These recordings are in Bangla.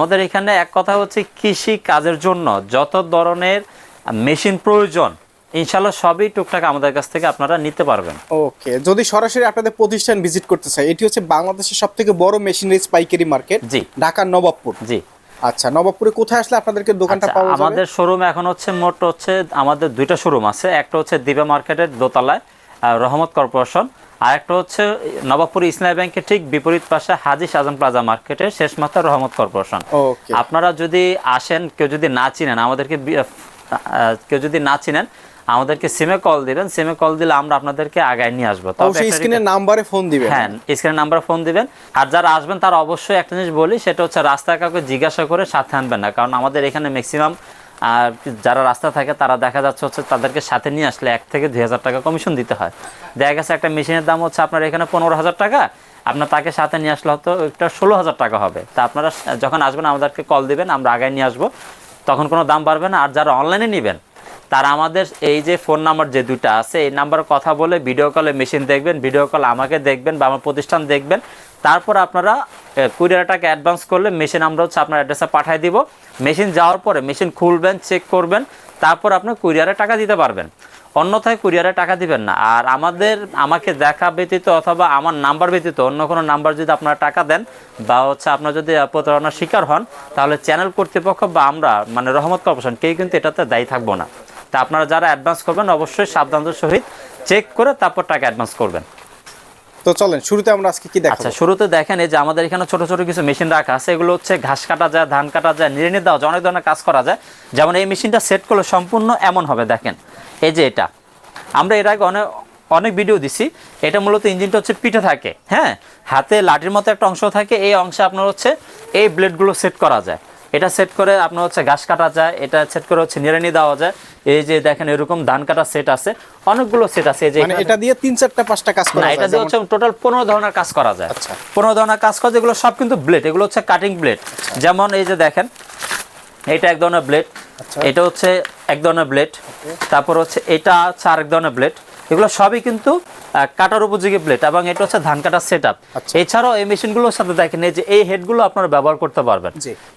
আমাদের এখানে এক কথা হচ্ছে কৃষি কাজের জন্য যত ধরনের মেশিন প্রয়োজন ইনশাল্লাহ সবই টুকটাক আমাদের কাছ থেকে আপনারা নিতে পারবেন। ওকে যদি সরাসরি আপনাদের প্রতিষ্ঠান ভিজিট করতে চাই এটি হচ্ছে বাংলাদেশের সব থেকে বড় মেশিনারিজ পাইকারি মার্কেট জি। ঢাকার নবাবপুর। জি। আচ্ছা নবাবপুরে কোথায় আসলে আপনাদেরকে দোকানটা আচ্ছা, পাওয়া যাবে? আমাদের শোরুম এখন হচ্ছে মোট হচ্ছে আমাদের দুইটা শোরুম আছে একটা হচ্ছে দিবা মার্কেটের দোতলায় রহমত কর্পোরেশন আর একটা হচ্ছে নবাবপুর ইসলামী ব্যাংকের ঠিক বিপরীত পাশে হাজি সাজান প্লাজা মার্কেটের শেষ মাত্রা রহমত কর্পোরেশন। আপনারা যদি আসেন কেউ যদি না চিনেন আমাদেরকে কেউ যদি না চিনেন আমাদেরকে সিমে কল দিবেন। সিমে কল দিলে আমরা আপনাদেরকে আগায় নিয়ে আসব। তবে স্ক্রিনের নাম্বারে ফোন দিবেন। হ্যাঁ স্ক্রিনের নাম্বার ফোন দিবেন। আর যারা আসবেন তারা অবশ্যই একটা জিনিস বলি সেটা হচ্ছে রাস্তায় কাউকে জিজ্ঞাসা করে সাথে আনবেন না। কারণ আমাদের এখানে ম্যাক্সিমাম যারা রাস্তা থাকে, তারা দেখা যাচ্ছে হচ্ছে তাদেরকে সাথে নিয়ে আসলে এক থেকে দুই হাজার টাকা কমিশন দিতে হয়। দেখা গেছে একটা মেশিনের দাম হচ্ছে আপনার এখানে পনেরো হাজার টাকা, আপনার তাকে সাথে নিয়ে আসলে হয়তো একটা ষোলো হাজার টাকা হবে। তা আপনারা যখন আসবেন, আমাদেরকে কল দিবেন, আমরা আগায় নিয়ে আসব। তখন কোনো দাম বাড়বে না। আর যারা অনলাইনে নেবেন, তারা আমাদের এই যে ফোন নাম্বার যে দুইটা আছে, এই নাম্বারে কথা বলে ভিডিও কলে মেশিন দেখবেন ভিডিও কল আমাকে দেখবেন বা আমার প্রতিষ্ঠান দেখবেন। তারপর আপনারা কুরিয়ার টাকা অ্যাডভান্স করলে মেশিন আমরা হচ্ছে আপনার অ্যাড্রেসে পাঠিয়ে দিব। মেশিন যাওয়ার পরে মেশিন খুলবেন চেক করবেন, তারপর আপনি কুরিয়ারে টাকা দিতে পারবেন। অন্যথায় কুরিয়ারে টাকা দিবেন না। আর আমাদের, আমাকে দেখা ব্যতীত অথবা আমার নাম্বার ব্যতীত অন্য কোনো নাম্বার যদি আপনারা টাকা দেন বা হচ্ছে আপনার যদি প্রতারণার শিকার হন, তাহলে চ্যানেল কর্তৃপক্ষ বা আমরা মানে রহমত কর্পোরেশন, কেউ কিন্তু এটাতে দায়ী থাকব না। তা আপনারা যারা অ্যাডভান্স করবেন, অবশ্যই সাবধানতার সহিত চেক করে তারপর টাকা অ্যাডভান্স করবেন। তো চলেন, শুরুতে আমরা আজকে কি দেখাবো? আচ্ছা শুরুতে দেখেন এই যে আমাদের এখানে ছোট ছোট কিছু মেশিন রাখা আছে। এগুলো হচ্ছে ঘাস কাটা যায়, ধান কাটা যায় নিড়ানি দেওয়া যায়, অনেক ধরনের কাজ করা যায়। যেমন এই মেশিনটা সেট করলে সম্পূর্ণ এমন হবে, দেখেন। এই যে এটা। আমরা এর আগে অনেক অনেক ভিডিও দিছি। এটা মূলত ইঞ্জিনটা হচ্ছে পিঠে থাকে হ্যাঁ? হাতে লাঠির মতো একটা অংশ থাকে, এই অংশে আপনার হচ্ছে এই ব্লেডগুলো সেট করা যায়। এটা সেট করে আপনার হচ্ছে ঘাস কাটা যায় এটা সেট করে হচ্ছে নিড়ানি দেওয়া যায়। এই যে দেখেন এরকম ধান কাটা সেট আছে অনেকগুলো সেট আছে। এই যে মানে এটা দিয়ে তিন চারটা পাঁচটা কাজ করা যায় এটা দিয়ে হচ্ছে টোটাল পনেরো ধরনের কাজ করা যায়। আচ্ছা। পনেরো ধরনের কাজ করা যেগুলো সব কিন্তু ব্লেড এগুলো হচ্ছে কাটিং ব্লেড যেমন এই যে দেখেন এটা এক ধরনের ব্লেড আচ্ছা। এটা হচ্ছে এক ধরনের ব্লেড তারপর হচ্ছে এটা হচ্ছে আরেক ধরনের ব্লেড এগুলো সবই কিন্তু কাটার উপযোগী প্লেট এবং এটা হচ্ছে ধান কাটার সেট আপ আচ্ছা। এছাড়াও এই মেশিনগুলোর সাথে দেখেন এই যে এই হেডগুলো আপনারা ব্যবহার করতে পারবেন।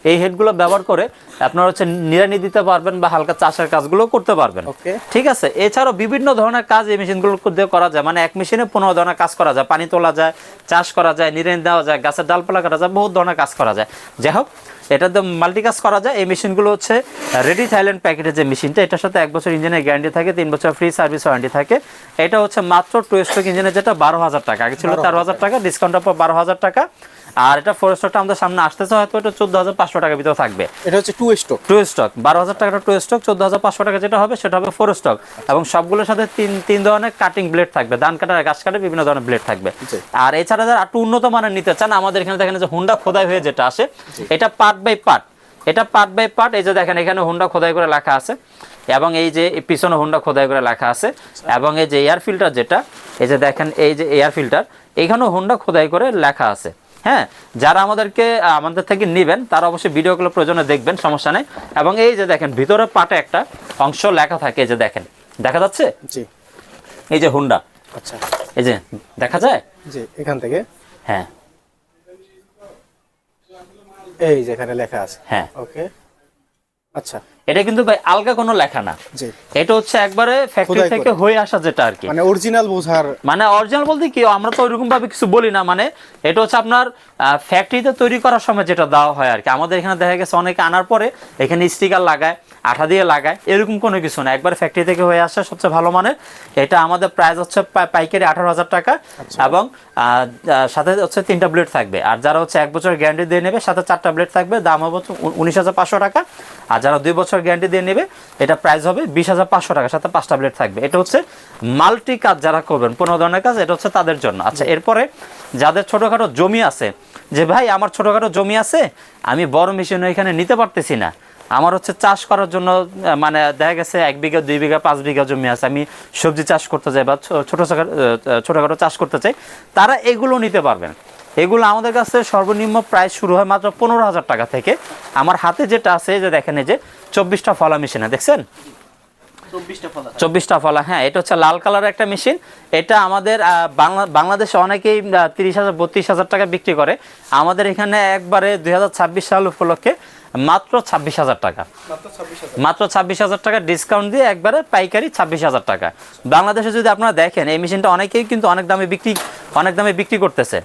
এই হেডগুলো ব্যবহার করে আপনারা হচ্ছে নিড়ানি দিতে পারবেন বা হালকা চাষের কাজগুলো করতে পারবেন। ঠিক আছে? এছাড়াও বিভিন্ন ধরনের কাজ এই মেশিনগুলো দিয়ে করা যায়। মানে এক মেশিনে পনেরো ধরনের কাজ করা যায়। পানি তোলা যায় চাষ করা যায় নিরেন দেওয়া যায় গাছের ডালপালা কাটা যায় বহুত ধরনের কাজ করা যায়। যাই হোক এটাতে মাল্টি কাজ করা যায়। এই মেশিনগুলো হচ্ছে রেডি থাইল্যান্ড প্যাকেটের যে মেশিনটা এটার সাথে এক বছর ইঞ্জিনের গ্যারান্টি থাকে তিন বছর ফ্রি সার্ভিস ওয়ারেন্টি থাকে। এটা হচ্ছে মাত্র টু স্ট্রোক ইঞ্জিনের যেটা বারো হাজার টাকা। আগে ছিল তেরো হাজার টাকা। ডিসকাউন্টের পর বারো হাজার টাকা। আর এটা ফোর স্টকটা আমাদের সামনে আসতেছে হয়তো এটা চোদ্দ হাজার পাঁচশো টাকার ভিতরে থাকবে। এটা হচ্ছে টু স্টক টু স্টক বারো হাজার টাকাটা টু স্টক চোদ্দ হাজার পাঁচশো টাকা যেটা হবে সেটা হবে ফোর স্টক এবং সবগুলোর সাথে তিন তিন ধরনের কাটিং ব্লেড থাকবে ধান কাটার গাছ কাটার বিভিন্ন ধরনের ব্লেড থাকবে। আর এছাড়া যারা একটু উন্নত মানের নিতে চান আমাদের এখানে দেখেন যে হুন্ডা খোদাই হয়ে যেটা আসে এটা পার্ট বাই পার্ট এটা পার্ট বাই পার্ট এই যে দেখেন এখানে হুন্ডা খোদাই করে লেখা আছে এবং এই যে পিছনে হুন্ডা খোদাই করে লেখা আছে এবং এই যে এয়ার ফিল্টার যেটা এই যে দেখেন এই যে এয়ার ফিল্টার এখানেও হুন্ডা খোদাই করে লেখা আছে। হ্যাঁ যারা আমাদেরকে আমাদের থেকে নেবেন তারা অবশ্যই ভিডিওগুলো প্রয়োজনে দেখবেন সমস্যা নেই। এবং এই যে দেখেন ভিতরে পাটে একটা অংশ লেখা থাকে এই যে দেখেন দেখা যাচ্ছে? জি। এই যে হুন্ডা আচ্ছা। এই যে দেখা যায়? জি এখান থেকে। হ্যাঁ। এই যেখানে লেখা আছে। হ্যাঁ। ওকে আচ্ছা। এটা কিন্তু ভাই আলগা কোনো লেখা না। এটা হচ্ছে একবারে ফ্যাক্টরি থেকে হয়ে আসা যেটা আর কি। মানে অরিজিনাল বোঝার মানে অরিজিনাল বলতে কি আমরা তো ওইরকম ভাবে কিছু বলি না মানে এটা হচ্ছে আপনার ফ্যাক্টরিতে তৈরি করার সময় যেটা দেওয়া হয় আর কি। আমাদের এখানে দেখা গেছে অনেকে আনার পরে এখানে স্টিকার লাগায় আঠা দিয়ে লাগায় এরকম কোনো কিছু না। একবার ফ্যাক্টরি থেকে হয়ে আসা সবচেয়ে ভালো মানের এটা আমাদের প্রাইস হচ্ছে পাইকারি আঠারো হাজার টাকা এবং আহ, আহ, সাথে হচ্ছে তিনটা ব্লেড থাকবে। আর যারা হচ্ছে এক বছর গ্যারান্টি দিয়ে নেবে সাথে চারটা ব্লেড থাকবে দাম হবে উনিশ হাজার পাঁচশো টাকা। আর যারা দুই বছর গ্যারান্টি দিয়ে নেবে, এটা প্রাইস হবে বিশ হাজার পাঁচশো টাকা, সাথে পাঁচটা ব্লেড থাকবে। এটা হচ্ছে মাল্টি কাজ যারা করবেন, পনেরো ধরনের কাজ, এটা হচ্ছে তাদের জন্য। আচ্ছা এরপরে যাদের ছোটোখাটো জমি আছে, যে ভাই আমার ছোটোখাটো জমি আছে, আমি বড় মেশিন এখানে নিতে পারতেছি না। আমার হচ্ছে চাষ করার জন্য মানে দেখা গেছে এক বিঘা, দুই বিঘা, পাঁচ বিঘা জমি আছে, আমি সবজি চাষ করতে চাই বা ছোটো ছোটোখাটো চাষ করতে চাই, তারা এগুলো নিতে পারবেন। এগুলো আমাদের কাছে সর্বনিম্ন প্রাইস শুরু হয় মাত্র পনেরো হাজার টাকা থেকে। আমার হাতে যেটা আছে যে দেখেন এই যে চব্বিশটা ফলা মেশিনে দেখছেন? চব্বিশটা ফলা হ্যাঁ এটা হচ্ছে লাল কালার একটা মেশিন এটা আমাদের বাংলাদেশে অনেকেই তিরিশ হাজার বত্রিশ হাজার টাকা বিক্রি করে। আমাদের এখানে একবারে দুই হাজার ছাব্বিশ সাল উপলক্ষে মাত্র ছাব্বিশ হাজার টাকা। মাত্র ছাব্বিশ হাজার। টাকা ডিসকাউন্ট দিয়ে একবারে পাইকারি ছাব্বিশ হাজার টাকা। বাংলাদেশে যদি আপনারা দেখেন এই মেশিনটা অনেকেই কিন্তু অনেক দামে বিক্রি অনেক দামে বিক্রি করতেছে।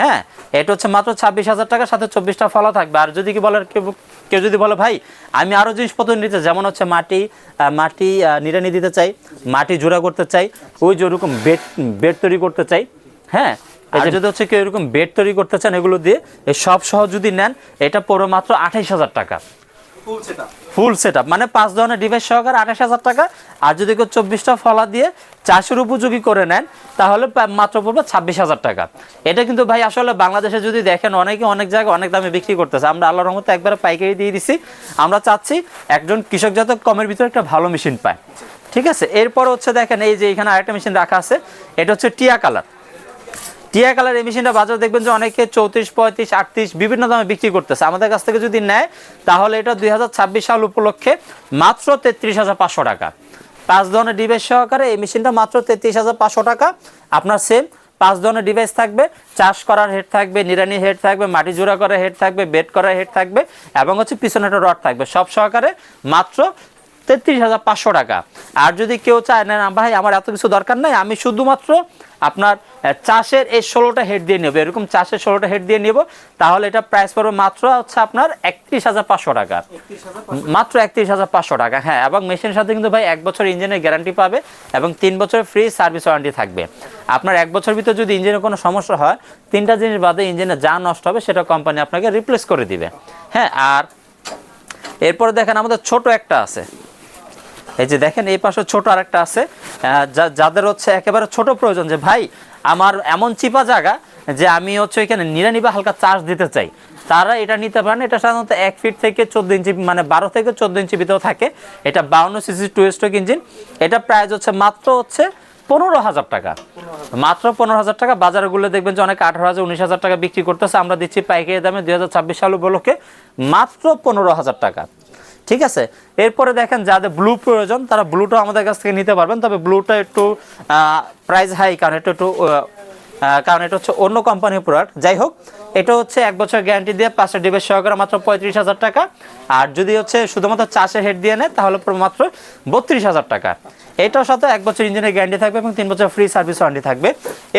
হ্যাঁ এটা হচ্ছে মাত্র ছাব্বিশ হাজার টাকার সাথে চব্বিশটা ফলা থাকবে। আর যদি কি বলে কেউ কেউ যদি বলে ভাই আমি আরও জিনিসপত্র নিতে যেমন হচ্ছে মাটি আহ, মাটি নিড়ানি দিতে চাই মাটি জোড়া করতে চাই ওই যে ওরকম বেড বেড তৈরি করতে চাই হ্যাঁ? আর যদি হচ্ছে কেউ এরকম বেড তৈরি করতে চান এগুলো দিয়ে সব সহ যদি নেন এটা পড়ো মাত্র আঠাইশ হাজার টাকা। ফুল সেটা ফুল সেট মানে পাঁচ ধরনের ডিভাইস সহকারে আঠাশ হাজার টাকা। আর যদি কেউ চব্বিশটা ফলা দিয়ে চাষের উপযোগী করে নেন, তাহলে মাত্র পড়বে ছাব্বিশ হাজার টাকা। এটা কিন্তু ভাই আসলে বাংলাদেশে যদি দেখেন, অনেকে অনেক জায়গায় অনেক দামে বিক্রি করতেছে। আমরা আল্লাহর রহমতে একবারে পাইকারি দিয়ে দিছি। আমরা চাচ্ছি একজন কৃষক যাতে কমের ভিতরে একটা ভালো মেশিন পায়। ঠিক আছে? এরপর হচ্ছে দেখেন, এই যে এখানে আরেকটা মেশিন রাখা আছে। এটা হচ্ছে টিয়া কালার। টিয়া কালার এই মেশিনটা বাজারে দেখবেন যে অনেকে চৌত্রিশ, পঁয়ত্রিশ, আটত্রিশ বিভিন্ন দামে বিক্রি করতেছে। আমাদের কাছ থেকে যদি নেয়, তাহলে এটা দুই হাজার ছাব্বিশ সাল উপলক্ষে মাত্র তেত্রিশ হাজার পাঁচশো টাকা। পাঁচ ধরনের ডিভাইস সহকারে এই মেশিনটা মাত্র তেত্রিশ হাজার পাঁচশো টাকা। আপনার সেম পাঁচ ধরনের ডিভাইস থাকবে। চাষ করার হেড থাকবে নিরানি হেড থাকবে, মাটি জোড়া করার হেড থাকবে, বেড করার হেড থাকবে এবং হচ্ছে পিছনে একটা রড থাকবে। সব সহকারে মাত্র তেত্রিশ হাজার পাঁচশো টাকা। আর যদি কেউ চায়, না না ভাই, আমার এত কিছু দরকার নাই। আমি শুধুমাত্র আপনার চাষের এই ষোলোটা হেড দিয়ে নেব। এরকম চাষের ষোলোটা হেড দিয়ে নেব। তাহলে এটা প্রাইস পড়বে মাত্র হচ্ছে আপনার একত্রিশ হাজার পাঁচশো টাকা। মাত্র একত্রিশ হাজার পাঁচশো টাকা হ্যাঁ। এবং মেশিনের সাথে কিন্তু ভাই এক বছর ইঞ্জিনের গ্যারান্টি পাবে এবং তিন বছর ফ্রি সার্ভিস ওয়ারেন্টি থাকবে। আপনার এক বছর ভিতরে যদি ইঞ্জিনের কোনো সমস্যা হয় তিনটা জিনিস বাদে ইঞ্জিনে যা নষ্ট হবে সেটা কোম্পানি আপনাকে রিপ্লেস করে দিবে। হ্যাঁ আর এরপরে দেখেন আমাদের ছোট একটা আছে। এই যে দেখেন, এই পাশে ছোট আরেকটা আছে। যাদের হচ্ছে একেবারে ছোট প্রয়োজন যে, ভাই, আমার এমন চিপা জায়গা যে, আমি হচ্ছে এখানে নিরানি বা হালকা চার্জ দিতে চাই। তারা এটা নিতে পারেন এটা সাধারণত এক ফিট থেকে চোদ্দ ইঞ্চি মানে বারো থেকে চোদ্দ ইঞ্চি ভিতরে থাকে। এটা বাউন্ন সিসি টু স্ট্রোক ইঞ্জিন। এটা প্রাইস হচ্ছে মাত্র হচ্ছে পনেরো হাজার টাকা। মাত্র পনেরো হাজার টাকা। বাজারগুলো দেখবেন যে, অনেক আঠারো হাজার, উনিশ হাজার টাকা বিক্রি করতেছে। আমরা দিচ্ছি পাইকারি দামে দুই হাজার ছাব্বিশ সাল উপলক্ষে মাত্র পনেরো হাজার টাকা। ঠিক আছে? এরপরে দেখেন যাদের ব্লু প্রয়োজন, তারা ব্লুটা আমাদের কাছ থেকে নিতে পারবেন। তবে ব্লুটা একটু প্রাইস হাই কারণ এটা একটু কারণ এটা হচ্ছে অন্য কোম্পানির প্রোডাক্ট যাই হোক, এটা হচ্ছে এক বছর গ্যারান্টি দিয়ে পাঁচটা ডিভাইস সহকারে মাত্র পঁয়ত্রিশ হাজার টাকা। আর যদি হচ্ছে শুধুমাত্র চাষের হেড দিয়ে নেয়, তাহলে মাত্র বত্রিশ হাজার টাকা। এটার সাথে এক বছর ইঞ্জিনের গ্যারান্টি থাকবে এবং তিন বছর ফ্রি সার্ভিস ওয়ারেন্টি থাকবে।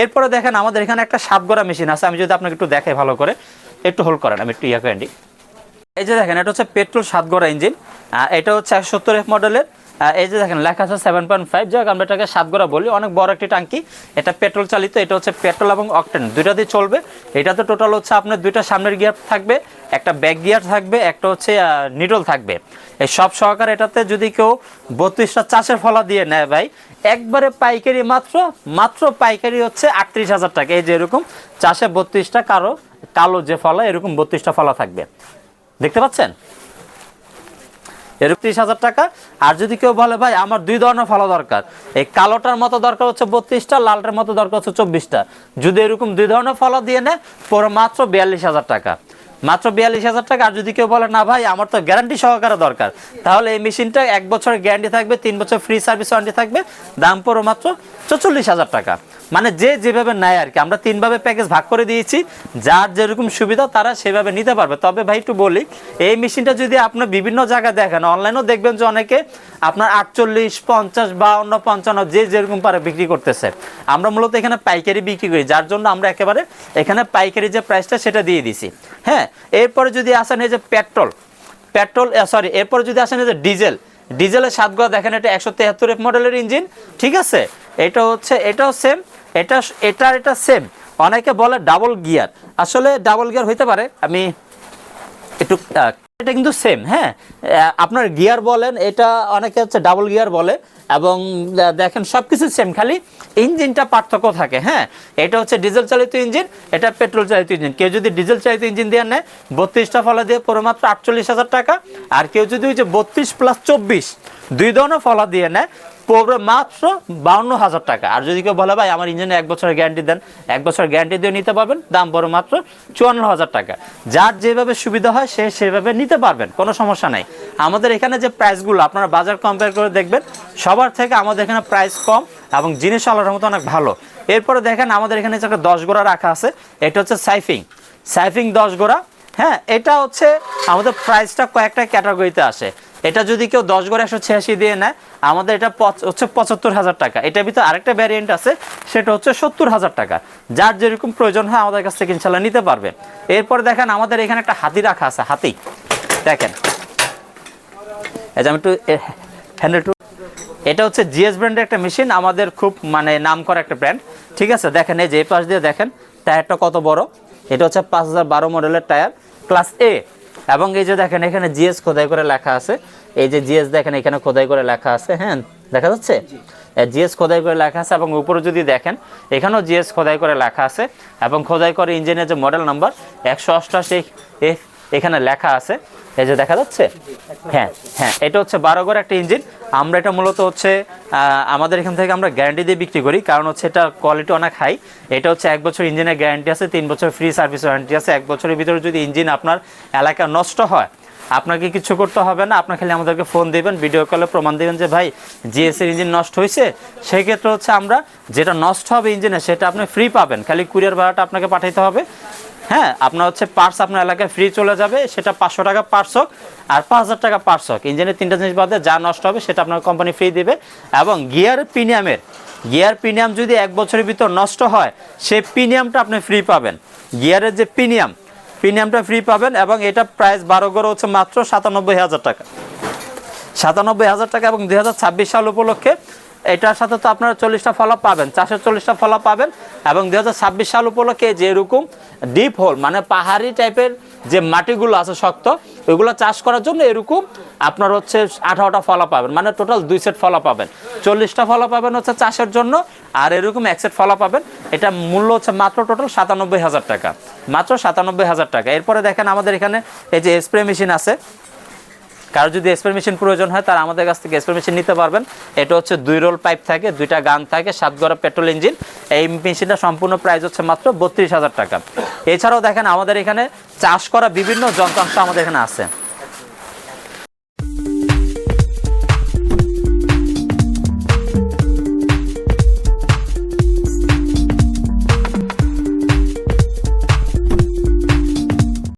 এরপরে দেখেন আমাদের এখানে একটা সাতগড়া মেশিন আছে। আমি যদি আপনাকে একটু দেখাই ভালো করে। একটু হোল্ড করেন, আমি একটু ইয়া করে। এই যে দেখেন, এটা হচ্ছে পেট্রোল সাতগড়া ইঞ্জিন। এটা হচ্ছে একশো সত্তর এফ মডেলের এই যে দেখেন, লেখা আছে সেভেন পয়েন্ট ফাইভ যাক আমরা এটাকে সাতগড়া বলি। অনেক বড় একটি টাঙ্কি এটা পেট্রোল চালিত, এটা হচ্ছে পেট্রোল এবং অকটেন। দুইটা দিয়ে চলবে। এটাতে টোটাল হচ্ছে আপনার দুইটা সামনের গিয়ার থাকবে, একটা ব্যাক গিয়ার থাকবে, একটা হচ্ছে নিডল থাকবে। এই সব সহকারে এটাতে যদি কেউ বত্রিশটা চাষের ফলা দিয়ে নেয় ভাই, একবারে পাইকারি মাত্র মাত্র পাইকারি হচ্ছে আটত্রিশ হাজার টাকা। এই যে এরকম চাষে বত্রিশটা, কারও কালো যে ফলা, এরকম বত্রিশটা ফলা থাকবে। দেখতে পাচ্ছেন? এরকম ত্রিশ হাজার টাকা। আর যদি কেউ বলে, ভাই, আমার দুই ধরনের ফলা দরকার। এই কালোটার মতো দরকার হচ্ছে বত্রিশটা, লালটার মতো দরকার হচ্ছে চব্বিশটা। যদি এরকম দুই ধরনের ফলা দিয়ে নেয়, পরে মাত্র বিয়াল্লিশ হাজার টাকা। মাত্র বিয়াল্লিশ হাজার টাকা। আর যদি কেউ বলে, না ভাই, আমার তো গ্যারান্টি সহকারে দরকার। তাহলে এই মেশিনটা এক বছরের গ্যারান্টি থাকবে, তিন বছর ফ্রি সার্ভিস ওয়ারেন্টি থাকবে। দাম পড়ো মাত্র চল্লিশ হাজার টাকা। মানে যে যেভাবে নেয় আর কি। আমরা তিনভাবে প্যাকেজ ভাগ করে দিয়েছি, যার যেরকম সুবিধা তারা সেভাবে নিতে পারবে। তবে ভাই একটু বলি, এই মেশিনটা যদি আপনার বিভিন্ন জায়গায় দেখেন অনলাইনেও দেখবেন যে অনেকে আপনার আটচল্লিশ, পঞ্চাশ, বাউন্ন, পঞ্চান্ন যে যেরকম পারে বিক্রি করতেছে। আমরা মূলত এখানে পাইকারি বিক্রি করি, যার জন্য আমরা একেবারে এখানে পাইকারি যে প্রাইসটা সেটা দিয়ে দিছি হ্যাঁ এরপরে যদি আসেন এই যে পেট্রোল পেট্রোল সরি এরপরে যদি আসেন এই যে ডিজেল ডিজেলের সাতগুলো দেখেন, এটা একশো তেহাত্তর মডেলের ইঞ্জিন ঠিক আছে? এটা হচ্ছে, এটাও সেম এটা এটা এটা সেম অনেকে বলে ডাবল গিয়ার আসলে ডাবল গিয়ার হইতে পারে। আমি একটু এটা কিন্তু সেম হ্যাঁ? আপনার গিয়ার বলেন, এটা অনেকে হচ্ছে ডাবল গিয়ার বলে, এবং দেখেন সব কিছু সেম খালি ইঞ্জিনটা পার্থক্য থাকে হ্যাঁ? এটা হচ্ছে ডিজেল চালিত ইঞ্জিন, এটা পেট্রোল চালিত ইঞ্জিন। কেউ যদি ডিজেল চালিত ইঞ্জিন দিয়ে নেয়, বত্রিশটা ফলা দিয়ে পুরো মাত্র আটচল্লিশ হাজার টাকা। আর কেউ যদি ওই যে বত্রিশ প্লাস চব্বিশ, দুই ধরনের ফলা দিয়ে নেয় পড়বে মাত্র বাউন্ন হাজার টাকা। আর যদি কেউ বলে, ভাই, আমার ইঞ্জিনে এক বছরের গ্যারান্টি দেন, এক বছর গ্যারান্টি দিয়ে নিতে পারবেন, দাম পড়বে মাত্র চুয়ান্ন হাজার টাকা। যার যেভাবে সুবিধা হয়, সে সেভাবে নিতে পারবেন, কোনো সমস্যা নাই। আমাদের এখানে যে প্রাইসগুলো আপনারা বাজার কম্পেয়ার করে দেখবেন, সবার থেকে আমাদের এখানে প্রাইস কম এবং জিনিস আল্লাহর মতো অনেক ভালো। এরপরে দেখেন, আমাদের এখানে একটা দশ গোড়া রাখা আছে, এটা হচ্ছে সাইফিং। সাইফিং দশ গোড়া হ্যাঁ এটা হচ্ছে আমাদের প্রাইসটা কয়েকটা ক্যাটাগরিতে আসে। এটা যদি কেউ দশ গড়ে একশো ছিয়াশি দিয়ে নেয়, আমাদের এটা হচ্ছে পঁচাত্তর হাজার টাকা। এটার ভিতরে আরেকটা ভ্যারিয়েন্ট আছে, সেটা হচ্ছে সত্তর হাজার টাকা। যার যেরকম প্রয়োজন হয় আমাদের কাছ থেকে ইনশাল্লাহ নিতে পারবে। এরপর দেখেন আমাদের এখানে একটা হাতি রাখা আছে, হাতি। দেখেন। আমি একটু হ্যান্ড একটু। এটা হচ্ছে জিএস ব্র্যান্ডের একটা মেশিন আমাদের খুব মানে নাম করা একটা ব্র্যান্ড ঠিক আছে? দেখেন, এই যে পাশ দিয়ে দেখেন টায়ারটা কত বড়? এটা হচ্ছে পাঁচ হাজার বারো মডেলের টায়ার ক্লাস এ এবং এই যে দেখেন, এখানে জিএস খোদাই করে লেখা আছে। এই যে জিএস দেখেন, এখানে খোদাই করে লেখা আছে হ্যাঁ? দেখা যাচ্ছে? জিএস খোদাই করে লেখা আছে এবং উপরে যদি দেখেন, এখানেও জিএস খোদাই করে লেখা আছে। এবং খোদাই করে ইঞ্জিনের যে মডেল নাম্বার একশো অষ্টআশি এখানে লেখা আছে, এই যে দেখা যাচ্ছে? হ্যাঁ হ্যাঁ এটা হচ্ছে বারো গড় একটা ইঞ্জিন। আমরা এটা মূলত হচ্ছে আমাদের এখান থেকে আমরা গ্যারান্টি দিয়ে বিক্রি করি, কারণ হচ্ছে এটা কোয়ালিটি অনেক হাই এটা হচ্ছে এক বছর ইঞ্জিনের গ্যারান্টি আছে, তিন বছর ফ্রি সার্ভিস ওয়ারেন্টি আছে। এক বছরের ভিতরে যদি ইঞ্জিন আপনার এলাকা নষ্ট হয়, আপনাকে কিছু করতে হবে না, আপনার খালি আমাদেরকে ফোন দিবেন ভিডিও কলে প্রমাণ দিবেন যে, ভাই জিএসের ইঞ্জিন নষ্ট হয়েছে। সেই ক্ষেত্রে হচ্ছে আমরা যেটা নষ্ট হবে ইঞ্জিনে, সেটা আপনি ফ্রি পাবেন। খালি কুরিয়ার ভাড়াটা আপনাকে পাঠাইতে হবে। হ্যাঁ আপনার হচ্ছে পার্টস আপনার এলাকায় ফ্রি চলে যাবে, সেটা পাঁচশো টাকা পার্টস হোক আর পাঁচ হাজার টাকা পার্টস হোক। ইঞ্জিনের তিনটা জিনিস বাদে যা নষ্ট হবে সেটা আপনার কোম্পানি ফ্রি দেবে এবং গিয়ার প্রিমিয়ামের গিয়ার প্রিমিয়াম যদি এক বছরের ভিতর নষ্ট হয়, সেই প্রিমিয়ামটা আপনি ফ্রি পাবেন। গিয়ারের যে প্রিমিয়াম প্রিমিয়ামটা ফ্রি পাবেন এবং এটা প্রাইস বারো গড়ে হচ্ছে মাত্র সাতানব্বই হাজার টাকা। সাতানব্বই হাজার টাকা এবং দুই হাজার ছাব্বিশ সাল উপলক্ষে এটার সাথে তো আপনারা চল্লিশটা ফলা পাবেন, চারশো চল্লিশটা ফলা পাবেন এবং দুই হাজার ছাব্বিশ সাল উপলক্ষে যে এরকম ডিপ হোল মানে পাহাড়ি টাইপের যে মাটিগুলো আছে শক্ত, ওইগুলো চাষ করার জন্য এরকম আপনার হচ্ছে আঠারোটা ফলা পাবেন মানে টোটাল দুই সেট ফলা পাবেন। চল্লিশটা ফলা পাবেন হচ্ছে চাষের জন্য আর এরকম এক সেট ফলা পাবেন, এটা মূল্য হচ্ছে মাত্র টোটাল সাতানব্বই হাজার টাকা, মাত্র সাতানব্বই হাজার টাকা। এরপরে দেখেন আমাদের এখানে এই যে স্প্রে মেশিন আছে কারও যদি স্প্রে মেশিন প্রয়োজন হয়, তারা আমাদের কাছ থেকে স্প্রে মেশিন নিতে পারবেন। এটা হচ্ছে দুই রোল পাইপ থাকে, দুইটা গান থাকে, সাত গড়া পেট্রোল ইঞ্জিন এই মেশিনটা সম্পূর্ণ প্রাইস হচ্ছে মাত্র বত্রিশ হাজার টাকা। এছাড়াও দেখেন আমাদের এখানে চাষ করা বিভিন্ন যন্ত্রাংশ আমাদের এখানে আছে।